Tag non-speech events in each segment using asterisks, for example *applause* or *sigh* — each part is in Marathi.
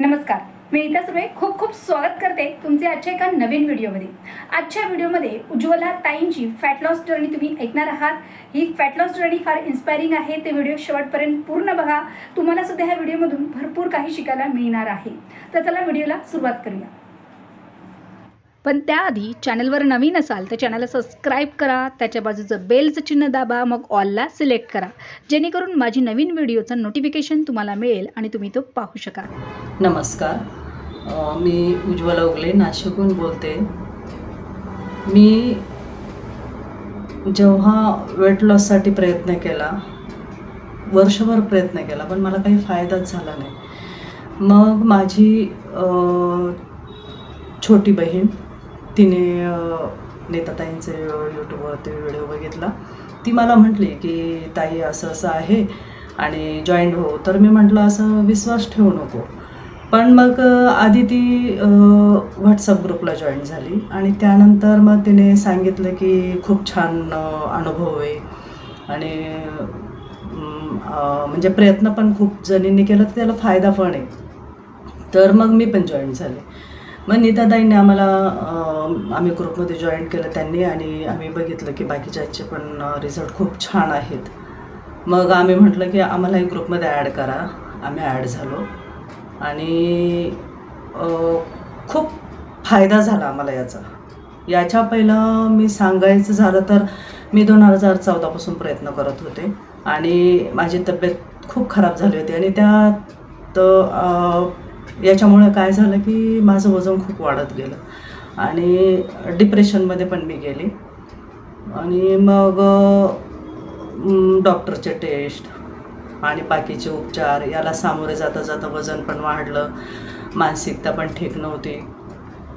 नमस्कार. मी नीता सुरे खूप खूप स्वागत करते तुमचे आजच्या एका नवीन व्हिडिओमध्ये. आजच्या व्हिडिओमध्ये उज्ज्वला ताईंची फॅट लॉस जर्नी तुम्ही ऐकणार आहात. ही फॅट लॉस जर्नी फार इन्स्पायरिंग आहे. ते व्हिडिओ शेवटपर्यंत पूर्ण बघा. तुम्हाला सुद्धा ह्या व्हिडिओमधून भरपूर काही शिकायला मिळणार आहे. तर चला व्हिडिओला सुरुवात करूया. पण त्याआधी चॅनलवर नवीन असाल तर चॅनलला सबस्क्राईब करा त्याच्या बाजूचं बेलचं चिन्ह दाबा मग ऑलला सिलेक्ट करा. जेणेकरून माझी नवीन व्हिडिओचं नोटिफिकेशन तुम्हाला मिळेल आणि तुम्ही तो पाहू शकाल. नमस्कार. मी उज्ज्वला उगले नाशिकहून बोलते. मी जेव्हा वेट लॉससाठी प्रयत्न केला वर्षभर प्रयत्न केला पण मला काही फायदाच झाला नाही. मग माझी छोटी बहीण तिने नेताताईंचे यूट्यूबवरती व्हिडिओ बघितला. ती मला म्हटली की ताई असं असं आहे आणि जॉईंट हो. तर मी म्हटलं असं विश्वास ठेवू नको. पण मग आधी ती व्हॉट्सअप ग्रुपला जॉईन झाली आणि त्यानंतर मग तिने सांगितलं की खूप छान अनुभव आहे. आणि म्हणजे प्रयत्न पण खूप जणींनी केला तर त्याला फायदा पण आहे. तर मग मी पण जॉईन झाले. मग नीताताईंनी आम्हाला आम्ही ग्रुपमध्ये जॉईन केलं त्यांनी आणि आम्ही बघितलं की बाकीच्यांचे पण रिझल्ट खूप छान आहेत. मग आम्ही म्हटलं की आम्हालाही ग्रुपमध्ये ॲड करा. आम्ही ॲड झालो. आणि खूप फायदा झाला आम्हाला याचा. याच्या पहिलं मी सांगायचं झालं तर मी दोन हजार चौदापासून प्रयत्न करत होते. आणि माझी तब्येत खूप खराब झाली होती. आणि त्यात याच्यामुळे काय झालं की माझं वजन खूप वाढत गेलं. आणि डिप्रेशनमध्ये पण मी गेले. आणि मग डॉक्टरचे टेस्ट आणि बाकीचे उपचार याला सामोरे जाता जाता वजन पण वाढलं. मानसिकता पण ठीक नव्हती.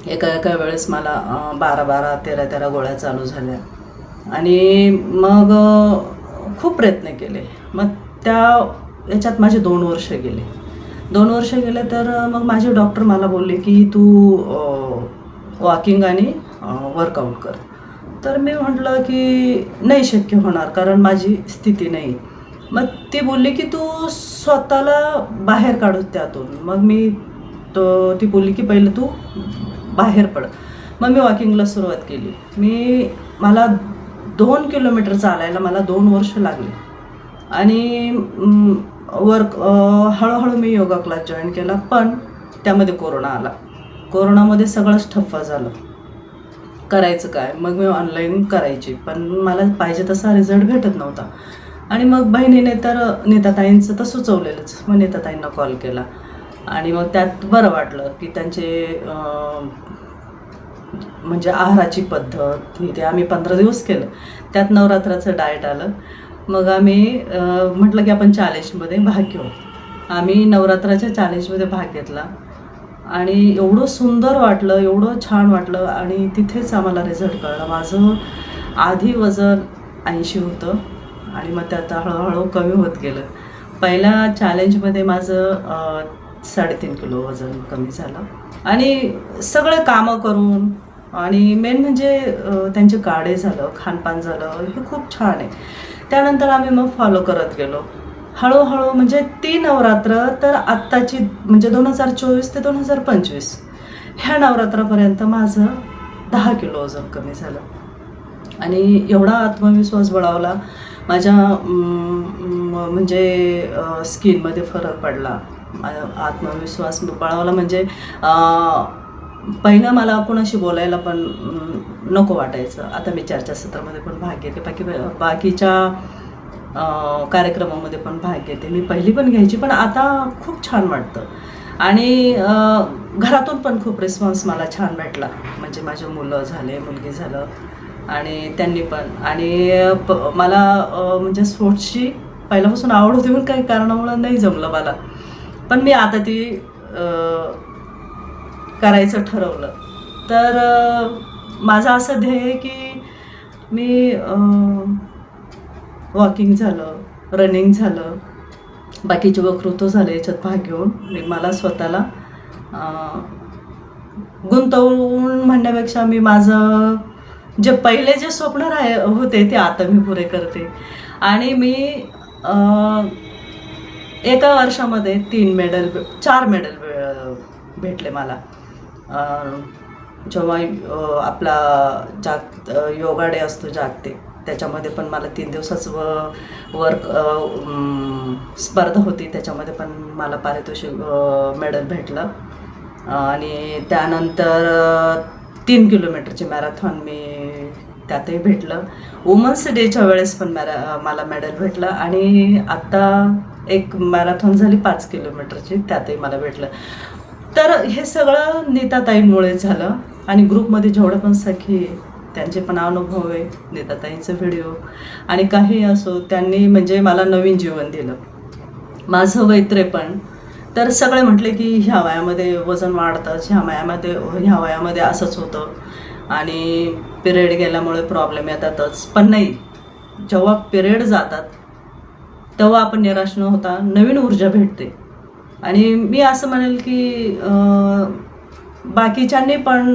एका एका वेळेस मला बारा बारा तेरा तेरा गोळ्या चालू झाल्या. आणि मग खूप प्रयत्न केले. मग त्या याच्यात माझे दोन वर्ष गेले. दोन वर्ष गेले तर मग माझे डॉक्टर मला बोलले की तू वॉकिंग आणि वर्कआउट कर. तर मी म्हटलं की नाही शक्य होणार कारण माझी स्थिती नाही. मग ती बोलली की तू स्वतःला बाहेर काढू त्यातून. मग मी तो ती बोलली की पहिलं तू बाहेर पड. मग मी वॉकिंगला सुरुवात केली. मी मला दोन किलोमीटर चालायला मला दोन वर्ष लागले. आणि वर्क हळूहळू मी योगा क्लास जॉईन केला पण त्यामध्ये कोरोना आला. कोरोनामध्ये सगळंच ठप्प झालं. करायचं काय? मग मी ऑनलाईन करायची. पण मला पाहिजे तसा रिझल्ट भेटत नव्हता. आणि मग बहिणीने तर नेताताईंचं तर सुचवलेलंच. मग नेताताईंना कॉल केला. आणि मग त्यात बरं वाटलं की त्यांचे म्हणजे आहाराची पद्धत ते आम्ही पंधरा दिवस केलं. त्यात नवरात्राचं डाएट आलं. मग आम्ही म्हटलं की आपण चॅलेंजमध्ये भाग घेऊ. आम्ही नवरात्राच्या चॅलेंजमध्ये भाग घेतला. आणि एवढं सुंदर वाटलं एवढं छान वाटलं आणि तिथेच आम्हाला रिझल्ट कळला. माझं आधी वजन ऐंशी होतं आणि मग ते आता हळूहळू कमी होत गेलं. पहिल्या चॅलेंजमध्ये माझं साडेतीन किलो वजन कमी झालं. आणि सगळे कामं करून आणि मेन म्हणजे त्यांचे गाडे झालं खानपान झालं हे खूप छान आहे. त्यानंतर आम्ही मग फॉलो करत गेलो. हळूहळू म्हणजे ती नवरात्र तर आत्ताची म्हणजे दोन हजार चोवीस ते दोन हजार पंचवीस ह्या नवरात्रापर्यंत माझं दहा किलो वजन कमी झालं. आणि एवढा आत्मविश्वास बळावला माझ्या म्हणजे स्किनमध्ये फरक पडला. आत्मविश्वास बळावला म्हणजे पहिलं मला कोणाशी बोलायला पण नको वाटायचं. आता मी चर्चासत्रामध्ये पण भाग घेते. बाकी बाकीच्या कार्यक्रमामध्ये पण भाग घेते. मी पहिली पण घ्यायची पण आता खूप छान वाटतं. आणि घरातून पण खूप रिस्पॉन्स मला छान भेटला. म्हणजे माझे मुलं झाले मुलगी झालं आणि त्यांनी पण. आणि प- मला म्हणजे स्पोर्ट्सची पहिल्यापासून आवड होती पण काही कारणामुळं नाही जमलं मला. पण मी आता ती करायचं ठरवलं. तर माझं असं ध्येय आहे की मी वॉकिंग झालं रनिंग झालं बाकीचे वक्तृत्व झाले याच्यात भाग घेऊन मी मला स्वतःला गुंतवून म्हणण्यापेक्षा मी माझं जे पहिले जे स्वप्न राह होते ते आता मी पुरे करते. आणि मी एका वर्षामध्ये तीन मेडल चार मेडल भेटले मला. जेव्हा आपला जाग योगा डे असतो जागतिक त्याच्यामध्ये पण मला तीन दिवसाचं व वर्क स्पर्धा होती त्याच्यामध्ये पण मला पारितोषिक मेडल भेटलं. आणि त्यानंतर तीन किलोमीटरची मॅरेथॉन मी त्यातही भेटलं. वुमन्स डेच्या वेळेस पण मॅरा मला मेडल भेटलं आणि आत्ता एक मॅरेथॉन झाली पाच किलोमीटरची त्यातही मला भेटलं. तर हे सगळं नीताताईंमुळे झालं. आणि ग्रुपमध्ये जेवढं पण सखी आहे, त्यांचे पण अनुभव आहे नीताताईंचे व्हिडिओ. आणि काही असो त्यांनी म्हणजे मला नवीन जीवन दिलं. माझं वय पण. तर सगळे म्हटले की ह्या वयामध्ये वजन वाढतंच ह्या वयामध्ये ह्या वयामध्ये असंच होतं. आणि पिरियड गेल्यामुळे प्रॉब्लेम येतातच. पण नाही जेव्हा पिरियड जातात तेव्हा आपण निराश न होता नवीन ऊर्जा भेटते. आणि मी असं म्हणेल की बाकीच्यांनी पण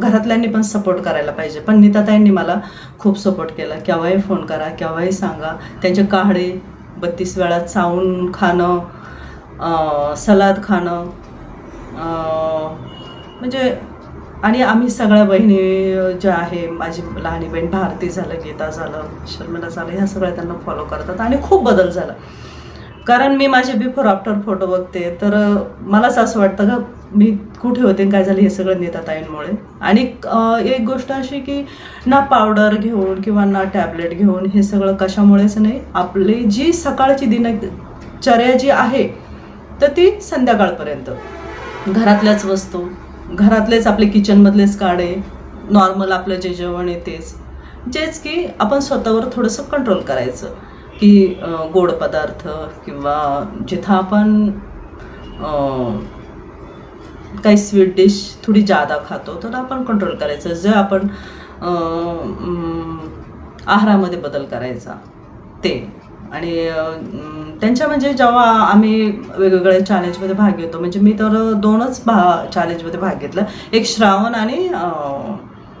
घरातल्यांनी पण सपोर्ट करायला पाहिजे. पण नीताताईंनी मला खूप सपोर्ट केला. केव्हाही फोन करा केव्हाही सांगा. त्यांचे काढे बत्तीस वेळा चावून खाणं सलाद खाणं म्हणजे आणि आम्ही सगळ्या बहिणी ज्या आहे माझी लहानी बहीण भारती झालं गीता झालं शर्मिला झालं ह्या सगळ्या त्यांना फॉलो करतात. आणि खूप बदल झाला. कारण मी माझे बिफोर आफ्टर फोटो बघते तर मलाच असं वाटतं का मी कुठे होते काय झालं हे सगळं नेताताईंमुळे आणि एक गोष्ट अशी की ना पावडर घेऊन किंवा ना टॅबलेट घेऊन हे सगळं कशामुळेच नाही. आपली जी सकाळची दिनचर्या जी आहे तर ती संध्याकाळपर्यंत. घरातल्याच वस्तू घरातलेच आपले किचनमधलेच काढे नॉर्मल आपलं जे जेवण आहे तेच. जेच की आपण स्वतःवर थोडंसं कंट्रोल करायचं. की गोड पदार्थ किंवा जिथं आपण काही स्वीट डिश थोडी जादा खातो तर आपण कंट्रोल करायचं. जे आपण आहारामध्ये बदल करायचा ते. आणि त्यांच्या म्हणजे जेव्हा आम्ही वेगवेगळ्या चॅलेंजमध्ये भाग घेतो म्हणजे मी तर दोनच भा चॅलेंजमध्ये भाग घेतला. एक श्रावण आणि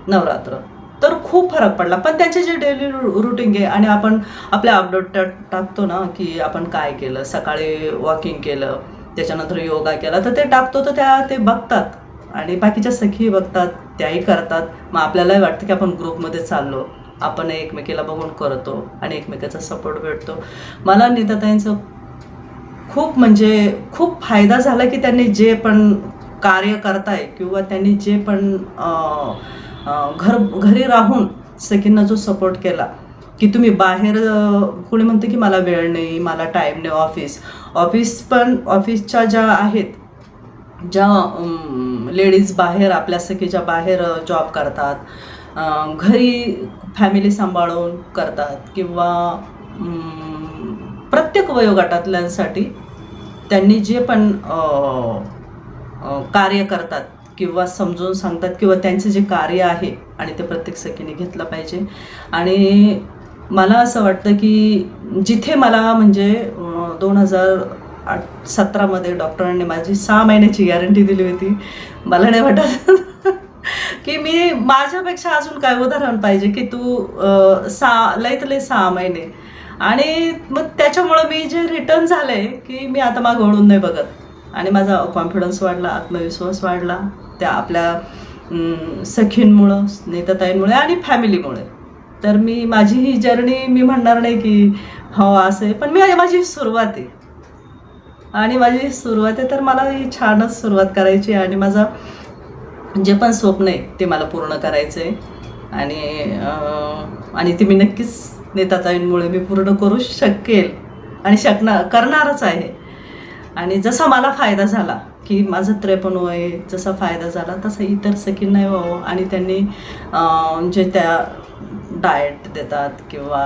नवरात्र. तर खूप फरक पडला. पण त्याचे जे डेली रुटीन आहे आणि आपण आपल्या अपडेट टाकतो ना की आपण काय केलं? सकाळी वॉकिंग केलं त्याच्यानंतर योगा केला तर ते टाकतो तर त्या ते बघतात. आणि बाकीच्या सखी बघतात त्याही करतात. मग आपल्यालाही वाटतं की आपण ग्रुपमध्ये चाललो. आपण एकमेकीला बघून करतो आणि एकमेकाचा सपोर्ट भेटतो. मला नीताताईंचं खूप म्हणजे खूप फायदा झाला की त्यांनी जे पण कार्य करताय किंवा त्यांनी जे पण घर घरी राहून सखींना जो सपोर्ट केला की तुम्ही बाहेर कोणी म्हणतं की मला वेळ नाही मला टाईम नाही ऑफिस ऑफिस पण ऑफिसच्या ज्या आहेत ज्या लेडीज बाहेर आपल्या सखीच्या बाहेर जॉब करतात घरी फॅमिली सांभाळून करतात किंवा प्रत्येक वयोगटातल्यांसाठी त्यांनी जे पण कार्य करतात किंवा समजून सांगतात किंवा त्यांचं जे कार्य आहे आणि ते प्रत्येक सखीने घेतलं पाहिजे. आणि मला असं वाटतं की जिथे मला म्हणजे दोन हजार आठ सतरामध्ये डॉक्टरांनी माझी सहा महिन्याची गॅरंटी दिली होती. मला नाही वाटत *laughs* की मी माझ्यापेक्षा अजून काय उदाहरण पाहिजे की तू अं, सहा लयत लय सहा महिने. आणि मग त्याच्यामुळं मी जे रिटर्न झाले की मी आता मागं वळून नाही बघत. आणि माझा कॉन्फिडन्स वाढला आत्मविश्वास वाढला. त्या आपल्या सखींमुळं नेताताईंमुळे आणि फॅमिलीमुळे तर मी माझी ही जर्नी मी म्हणणार नाही की हो असं आहे. पण मी माझी सुरुवात आहे. आणि माझी सुरुवात आहे तर मला ही छानच सुरुवात करायची आहे. आणि माझा जे पण स्वप्न आहे ते मला पूर्ण करायचं आहे आणि आणि ते मी नक्कीच नेताताईंमुळे मी पूर्ण करू शकेल. आणि शकणार करणारच आहे. आणि जसा मला फायदा झाला की माझं त्रेपण वय जसा फायदा झाला तसा इतर सखींनाही व्हावं आणि त्यांनी जे त्या डाएट देतात किंवा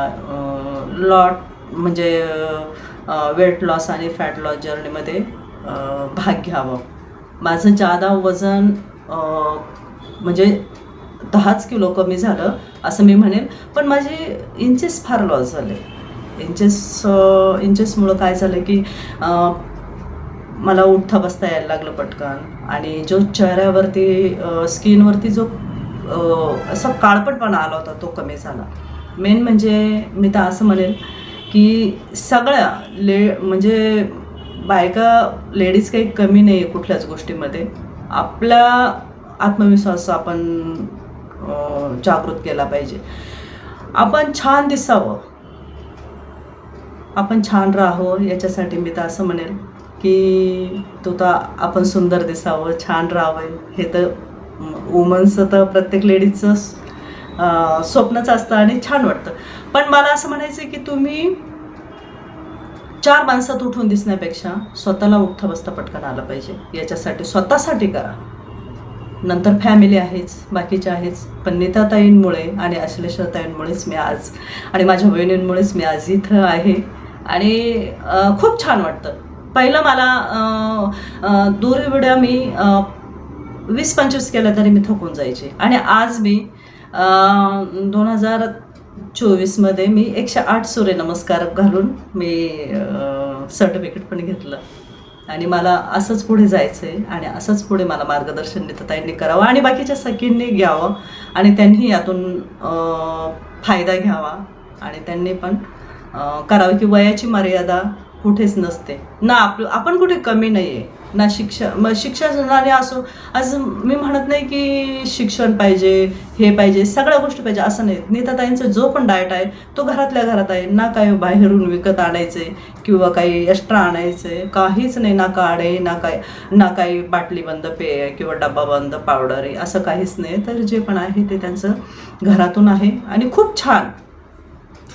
लॉट म्हणजे वेट लॉस आणि फॅट लॉस जर्नीमध्ये भाग घ्यावं. माझं जादा वजन म्हणजे दहाच किलो कमी झालं असं मी म्हणेन. पण माझे इंचेस फार लॉस झाले. इंचेस इंचेसमुळं काय झालं की मला उठता बसता यायला लागलं पटकन. आणि जो चेहऱ्यावरती स्किनवरती जो असा काळपटपणा आला होता तो कमी झाला. मेन म्हणजे मी तर असं म्हणेल की सगळ्या ले म्हणजे बायका लेडीज काही कमी नाही आहे कुठल्याच गोष्टीमध्ये. आपला आत्मविश्वास आपण जागृत केला पाहिजे. आपण छान दिसावं. आपण छान राहावं याच्यासाठी मी तर असं म्हणेल की तो तर आपण सुंदर दिसावं छान राहावं. हे तर वुमन्सचं तर प्रत्येक लेडीजचं स्वप्नच असतं आणि छान वाटतं. पण मला असं म्हणायचं आहे की तुम्ही चार माणसात उठून दिसण्यापेक्षा स्वतःला उठता बसता पटकन आलं पाहिजे. याच्यासाठी स्वतःसाठी करा. नंतर फॅमिली आहेच बाकीच्या आहेच. पण नेताताईंमुळे आणि अश्लेषताईंमुळेच मी आज आणि माझ्या बहिणींमुळेच मी आज इथं आहे. आणि खूप छान वाटतं. पहिलं मला अं, मी वीस पंचवीस केल्या तरी मी थकून जायचे. आणि आज मी दोन हजार चोवीसमध्ये मी एकशे आठ सूर्यनमस्कार घालून मी सर्टिफिकेट पण घेतलं. आणि मला असंच पुढे जायचं आहे आणि असंच पुढे मला मार्गदर्शन नेताताईंनी करावं आणि बाकीच्या सखींनी घ्यावं आणि त्यांनी यातून फायदा घ्यावा आणि त्यांनी पण करावं की वयाची मर्यादा कुठेच नसते. ना आप आपण कुठे कमी नाही आहे ना शिक्षा मग शिक्षणाने असो आज मी म्हणत नाही की शिक्षण पाहिजे हे पाहिजे सगळ्या गोष्टी पाहिजे असं नाही. नेताताईंचा जो पण डाएट आहे तो घरातल्या घरात आहे. ना काही बाहेरून विकत आणायचे किंवा काही एक्स्ट्रा आणायचे काहीच नाही. ना काढे ना काय ना काही बाटली बंद पेय किंवा डबा बंद पावडर आहे असं काहीच नाही. तर जे पण आहे ते त्यांचं घरातून आहे. आणि खूप छान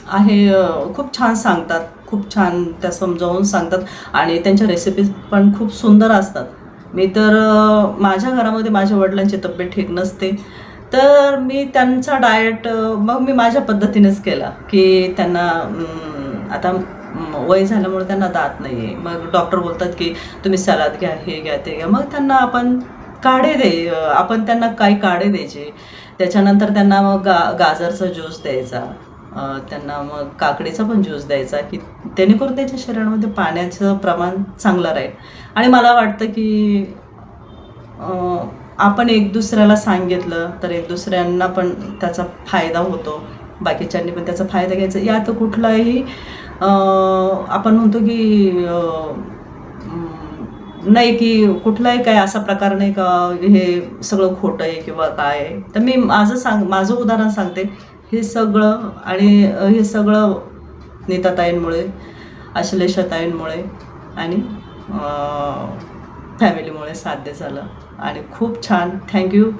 आहे खूप छान सांगतात. खूप छान त्या समजावून सांगतात आणि त्यांच्या रेसिपीज पण खूप सुंदर असतात. मी तर माझ्या घरामध्ये माझ्या वडिलांची तब्येत ठीक नसते. तर मी त्यांचा डाएट मग मी माझ्या पद्धतीनेच केला की त्यांना आता वय झाल्यामुळे त्यांना दात नाही आहे मग डॉक्टर बोलतात की तुम्ही सलाद घ्या हे घ्या ते घ्या. मग त्यांना आपण काढे दे आपण त्यांना काही काढे द्यायचे. त्याच्यानंतर त्यांना मग गा गाजरचा ज्यूस द्यायचा. त्यांना मग काकडीचा पण ज्यूस द्यायचा की जेणेकरून त्याच्या शरीरामध्ये पाण्याचं प्रमाण चांगलं राहील. आणि मला वाटतं की आपण एक दुसऱ्याला सांगितलं तर एक दुसऱ्यांना पण त्याचा फायदा होतो. बाकीच्यांनी पण त्याचा फायदा घ्यायचा. यात कुठलाही आपण म्हणतो की नाही की कुठलाही काय असा प्रकार नाही का हे सगळं खोटं आहे किंवा काय आहे. तर मी माझं सांग माझं उदाहरण सांगते. हे सगळं आणि हे सगळं नेताताईंमुळे अश्लेषताईंमुळे आणि फॅमिलीमुळे साध्य झालं. आणि खूप छान. थँक्यू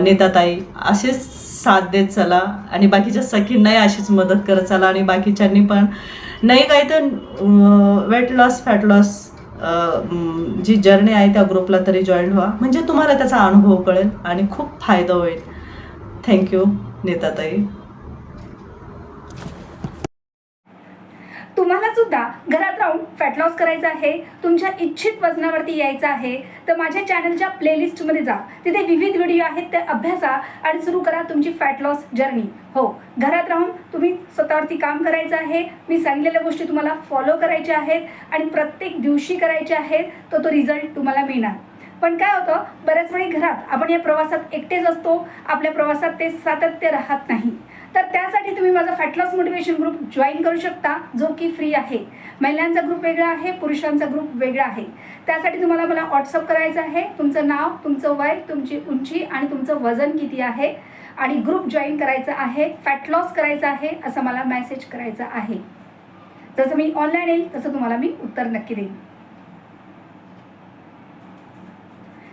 नेताताई. असेच साथ देत चला आणि बाकीच्या सखींनाही अशीच मदत करत चला आणि बाकीच्यांनी पण. नाही काही तर वेट लॉस फॅट लॉस जी जर्नी आहे त्या ग्रुपला तरी जॉईन व्हा. म्हणजे तुम्हाला त्याचा अनुभव कळेल आणि खूप फायदा होईल. थँक्यू नेताताई. तुम्हाला सुद्धा घरात राहून फॅट लॉस करायचा आहे तुमच्या इच्छित वजनावरती यायचं आहे तर माझ्या चॅनलच्या प्लेलिस्टमध्ये जा. तिथे विविध व्हिडिओ आहेत ते अभ्यासा आणि सुरू करा तुमची फॅट लॉस जर्नी हो घरात राहून तुम्ही स्वतःवरती काम करायचं आहे मी सांगितलेल्या गोष्टी तुम्हाला फॉलो करायच्या आहेत आणि प्रत्येक दिवशी करायच्या आहेत तर तो रिझल्ट तुम्हाला मिळणार. पण काय होतं बऱ्याच वेळी घरात आपण या प्रवासात एकटेच असतो आपल्या प्रवासात ते सातत्य राहत नाही. तर त्यासाठी तुम्ही माझा फॅटलॉस मोटिवेशन ग्रुप जॉईन करू शकता जो की फ्री आहे. महिलांचा ग्रुप वेगळा आहे पुरुषांचा ग्रुप वेगळा आहे. त्यासाठी तुम्हाला मला व्हॉट्सअप करायचं आहे. तुमचं नाव तुमचं वय तुमची उंची आणि तुमचं वजन किती आहे? आणि ग्रुप जॉईन करायचा आहे फॅट लॉस करायचा आहे असं मला मेसेज करायचा आहे. जसं मी ऑनलाईन येईल तसं तुम्हाला मी उत्तर नक्की देईन.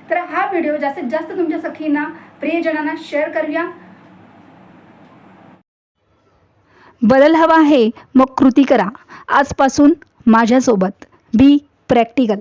तर हा व्हिडिओ जास्तीत जास्त तुमच्या सखींना प्रियजनांना शेअर करूया. बदल हवा आहे मग कृती करा. आजपासून माझ्यासोबत. बी प्रॅक्टिकल